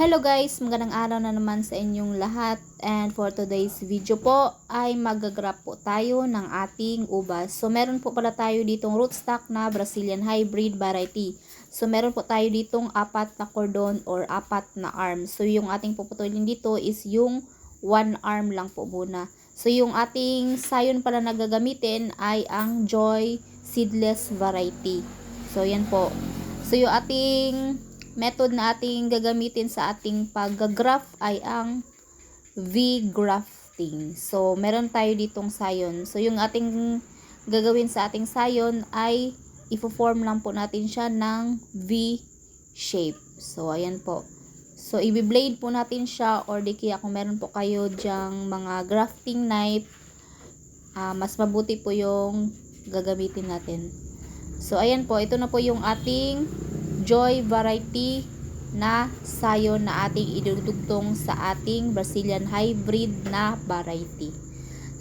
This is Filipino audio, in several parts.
Hello guys, magandang araw na naman sa inyong lahat and for today's video po ay magagrap po tayo ng ating ubas. So meron po pala tayo ditong rootstock na Brazilian hybrid variety. So meron po tayo ditong apat na cordon or apat na arm. So yung ating puputulin dito is yung one arm lang po muna. So yung ating sayon pala na gagamitin ay ang Joy seedless variety. So yan po. So yung ating method na ating gagamitin sa ating pag-graft ay ang V-grafting. So, meron tayo ditong sayon. So, yung ating gagawin sa ating sayon ay ifo-form lang po natin siya ng V shape. So, ayan po. So, i-blade po natin siya or di kaya kung meron po kayo dyang mga grafting knife, ah, mas mabuti po yung gagamitin natin. So, ayan po. Ito na po yung ating Joy variety na sayon na ating idudugtong sa ating Brazilian hybrid na variety.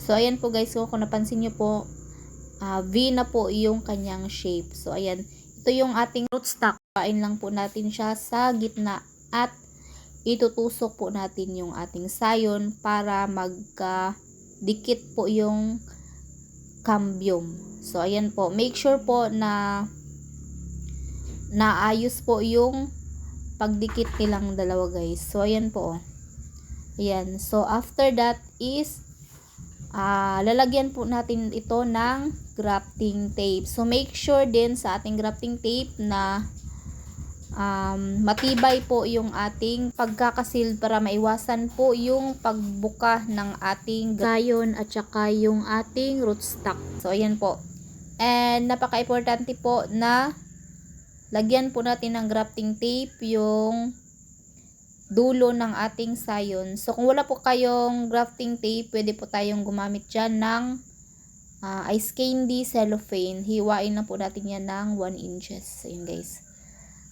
So, ayan po guys. So, kung napansin nyo po, ah, V na po yung kanyang shape. So, ayan. Ito yung ating rootstock. Pain lang po natin siya sa gitna at itutusok po natin yung ating sayon para magka-dikit po yung cambium. So, ayan po. Make sure po na naayos po yung pagdikit nilang dalawa guys. So, ayan po. oh. Ayan. So, after that is ah lalagyan po natin ito ng grafting tape. So, make sure din sa ating grafting tape na um, matibay po yung ating pagkakasil para maiwasan po yung pagbuka ng ating gayon at saka yung ating rootstock. So, ayan po. And napaka-importante po na lagyan po natin ng grafting tape yung dulo ng ating sayon. So, kung wala po kayong grafting tape, pwede po tayong gumamit dyan ng uh, ice candy cellophane. Hiwain na po natin yan ng 1 inches. Ayun guys.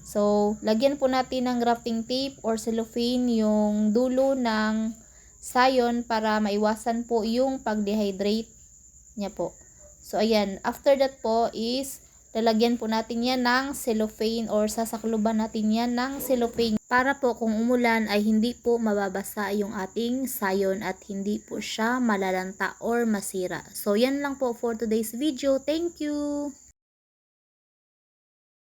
So, lagyan po natin ng grafting tape or cellophane yung dulo ng sayon para maiwasan po yung pag-dehydrate niya po. So, ayan. After that po is lalagyan po natin yan ng cellophane or sasakluban natin yan ng cellophane para po kung umulan ay hindi po mababasa yung ating sayon at hindi po siya malalanta or masira. So, yan lang po for today's video. Thank you!